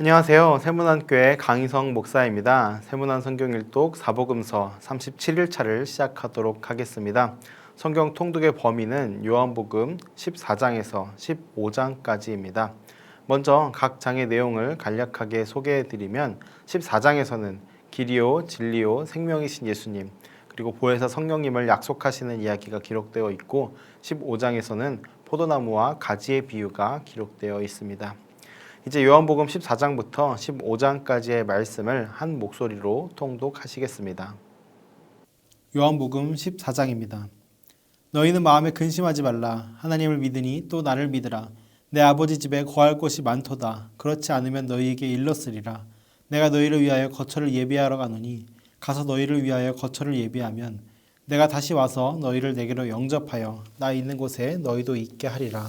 안녕하세요. 세문안교회 강희성 목사입니다. 세문안 성경일독 사복음서 37일차를 시작하도록 하겠습니다. 성경 통독의 범위는 요한복음 14장에서 15장까지입니다. 먼저 각 장의 내용을 간략하게 소개해 드리면 14장에서는 길이요 진리요 생명이신 예수님 그리고 보혜사 성령님을 약속하시는 이야기가 기록되어 있고 15장에서는 포도나무와 가지의 비유가 기록되어 있습니다. 이제 요한복음 14장부터 15장까지의 말씀을 한 목소리로 통독하시겠습니다. 요한복음 14장입니다. 너희는 마음에 근심하지 말라. 하나님을 믿으니 또 나를 믿으라. 내 아버지 집에 거할 곳이 많도다. 그렇지 않으면 너희에게 일렀으리라. 내가 너희를 위하여 거처를 예비하러 가노니 가서 너희를 위하여 거처를 예비하면 내가 다시 와서 너희를 내게로 영접하여 나 있는 곳에 너희도 있게 하리라.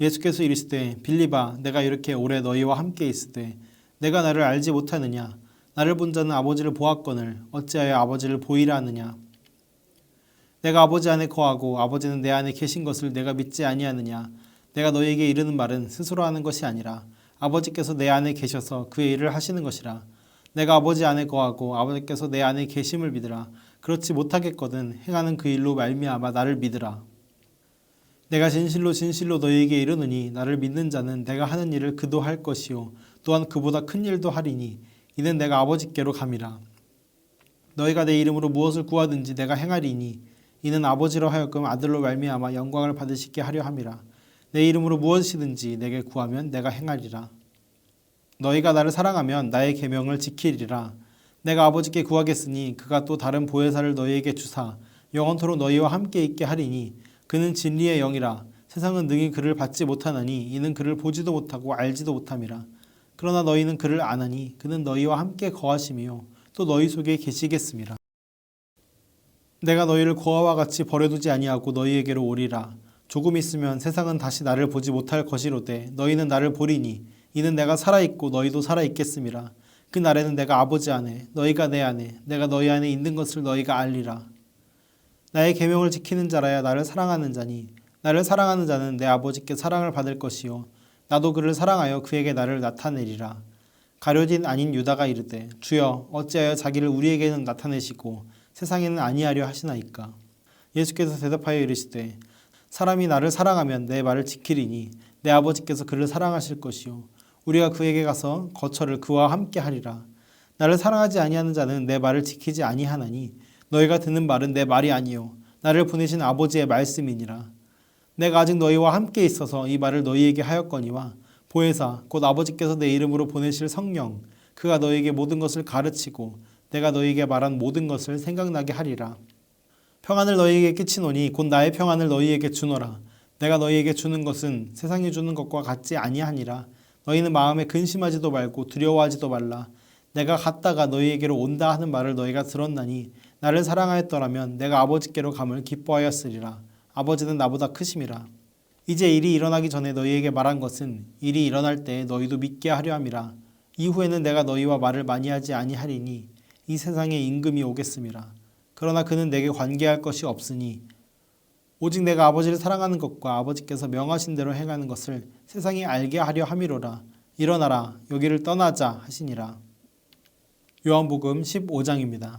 예수께서 이르시되 빌립아 내가 이렇게 오래 너희와 함께 있으되 내가 나를 알지 못하느냐? 나를 본 자는 아버지를 보았거늘 어찌하여 아버지를 보이라 하느냐? 내가 아버지 안에 거하고 아버지는 내 안에 계신 것을 내가 믿지 아니하느냐? 내가 너희에게 이르는 말은 스스로 하는 것이 아니라 아버지께서 내 안에 계셔서 그의 일을 하시는 것이라. 내가 아버지 안에 거하고 아버지께서 내 안에 계심을 믿으라. 그렇지 못하겠거든 행하는 그 일로 말미암아 나를 믿으라 내가 진실로 진실로 너희에게 이르노니 나를 믿는 자는 내가 하는 일을 그도 할 것이요 또한 그보다 큰 일도 하리니 이는 내가 아버지께로 감이라. 너희가 내 이름으로 무엇을 구하든지 내가 행하리니 이는 아버지로 하여금 아들로 말미암아 영광을 받으시게 하려 함이라. 내 이름으로 무엇이든지 내게 구하면 내가 행하리라. 너희가 나를 사랑하면 나의 계명을 지키리라. 내가 아버지께 구하겠으니 그가 또 다른 보혜사를 너희에게 주사 영원토록 너희와 함께 있게 하리니 그는 진리의 영이라 세상은 능히 그를 받지 못하나니 이는 그를 보지도 못하고 알지도 못함이라. 그러나 너희는 그를 아나니 그는 너희와 함께 거하심이요. 또 너희 속에 계시겠음이라 내가 너희를 고아와 같이 버려두지 아니하고 너희에게로 오리라. 조금 있으면 세상은 다시 나를 보지 못할 것이로되 너희는 나를 보리니 이는 내가 살아 있고 너희도 살아 있겠음이라 그 날에는 내가 아버지 안에 너희가 내 안에 내가 너희 안에 있는 것을 너희가 알리라 나의 계명을 지키는 자라야 나를 사랑하는 자니 나를 사랑하는 자는 내 아버지께 사랑을 받을 것이요. 나도 그를 사랑하여 그에게 나를 나타내리라. 가룟인 아닌 유다가 이르되 주여 어찌하여 자기를 우리에게는 나타내시고 세상에는 아니하려 하시나이까? 예수께서 대답하여 이르시되 사람이 나를 사랑하면 내 말을 지키리니 내 아버지께서 그를 사랑하실 것이요. 우리가 그에게 가서 거처를 그와 함께 하리라. 나를 사랑하지 아니하는 자는 내 말을 지키지 아니하나니 너희가 듣는 말은 내 말이 아니요. 나를 보내신 아버지의 말씀이니라. 내가 아직 너희와 함께 있어서 이 말을 너희에게 하였거니와 보혜사 곧 아버지께서 내 이름으로 보내실 성령 그가 너희에게 모든 것을 가르치고 내가 너희에게 말한 모든 것을 생각나게 하리라. 평안을 너희에게 끼치노니 곧 나의 평안을 너희에게 주노라. 내가 너희에게 주는 것은 세상이 주는 것과 같지 아니하니라. 너희는 마음에 근심하지도 말고 두려워하지도 말라. 내가 갔다가 너희에게로 온다 하는 말을 너희가 들었나니 나를 사랑하였더라면 내가 아버지께로 감을 기뻐하였으리라. 아버지는 나보다 크심이라. 이제 일이 일어나기 전에 너희에게 말한 것은 일이 일어날 때 너희도 믿게 하려 함이라. 이후에는 내가 너희와 말을 많이 하지 아니하리니 이 세상에 임금이 오겠음이라. 그러나 그는 내게 관계할 것이 없으니 오직 내가 아버지를 사랑하는 것과 아버지께서 명하신 대로 행하는 것을 세상이 알게 하려 함이로라. 일어나라 여기를 떠나자 하시니라. 요한복음 15장입니다.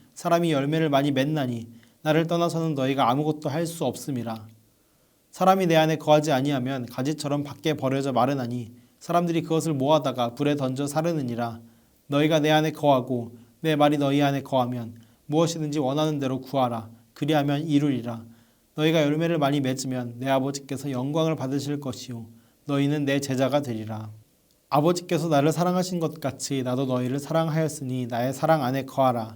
사람이 열매를 많이 맺나니 나를 떠나서는 너희가 아무것도 할 수 없음이라. 사람이 내 안에 거하지 아니하면 가지처럼 밖에 버려져 마르나니 사람들이 그것을 모아다가 불에 던져 사르느니라. 너희가 내 안에 거하고 내 말이 너희 안에 거하면 무엇이든지 원하는 대로 구하라. 그리하면 이루리라. 너희가 열매를 많이 맺으면 내 아버지께서 영광을 받으실 것이요. 너희는 내 제자가 되리라. 아버지께서 나를 사랑하신 것 같이 나도 너희를 사랑하였으니 나의 사랑 안에 거하라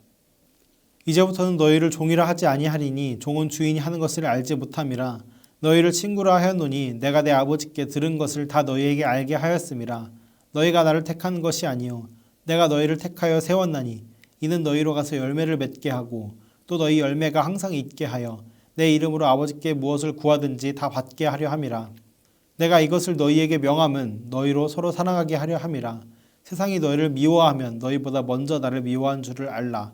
이제부터는 너희를 종이라 하지 아니하리니 종은 주인이 하는 것을 알지 못함이라. 너희를 친구라 하였노니 내가 내 아버지께 들은 것을 다 너희에게 알게 하였음이라. 너희가 나를 택한 것이 아니요. 내가 너희를 택하여 세웠나니 이는 너희로 가서 열매를 맺게 하고 또 너희 열매가 항상 있게 하여 내 이름으로 아버지께 무엇을 구하든지 다 받게 하려 함이라. 내가 이것을 너희에게 명함은 너희로 서로 사랑하게 하려 함이라. 세상이 너희를 미워하면 너희보다 먼저 나를 미워한 줄을 알라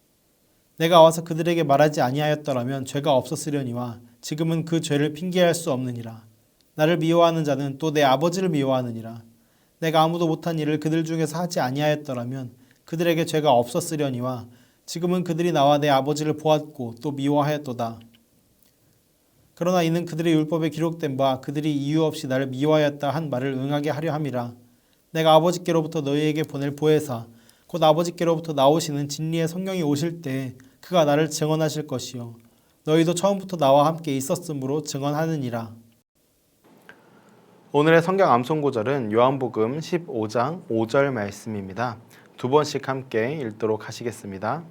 내가 와서 그들에게 말하지 아니하였더라면 죄가 없었으려니와 지금은 그 죄를 핑계할 수 없느니라. 나를 미워하는 자는 또 내 아버지를 미워하느니라. 내가 아무도 못한 일을 그들 중에서 하지 아니하였더라면 그들에게 죄가 없었으려니와 지금은 그들이 나와 내 아버지를 보았고 또 미워하였도다. 그러나 이는 그들의 율법에 기록된 바 그들이 이유 없이 나를 미워하였다 한 말을 응하게 하려 함이라. 내가 아버지께로부터 너희에게 보낼 보혜사 곧 아버지께로부터 나오시는 진리의 성령이 오실 때 그가 나를 증언하실 것이요 너희도 처음부터 나와 함께 있었으므로 증언하느니라 오늘의 성경 암송 구절은 요한복음 15장 5절 말씀입니다. 두 번씩 함께 읽도록 하시겠습니다.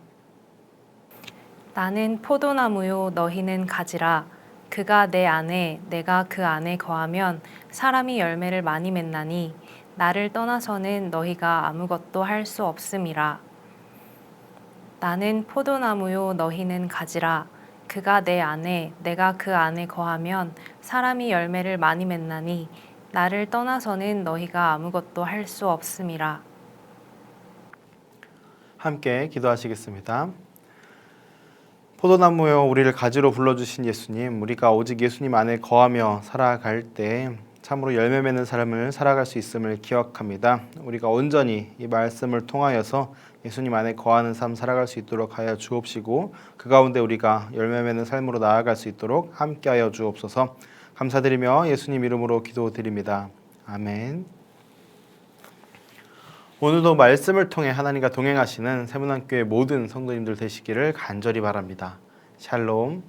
나는 포도나무요 너희는 가지라 그가 내 안에 내가 그 안에 거하면 사람이 열매를 많이 맺나니 나를 떠나서는 너희가 아무것도 할 수 없음이라 나는 포도나무요 너희는 가지라 그가 내 안에 내가 그 안에 거하면 사람이 열매를 많이 맺나니 나를 떠나서는 너희가 아무것도 할 수 없음이라 함께 기도하시겠습니다. 포도나무여 우리를 가지로 불러주신 예수님, 우리가 오직 예수님 안에 거하며 살아갈 때 참으로 열매 맺는 삶을 살아갈 수 있음을 기억합니다. 우리가 온전히 이 말씀을 통하여서 예수님 안에 거하는 삶 살아갈 수 있도록 하여 주옵시고 그 가운데 우리가 열매 맺는 삶으로 나아갈 수 있도록 함께하여 주옵소서. 감사드리며 예수님 이름으로 기도드립니다. 아멘. 오늘도 말씀을 통해 하나님과 동행하시는 세문학교의 모든 성도님들 되시기를 간절히 바랍니다. 샬롬.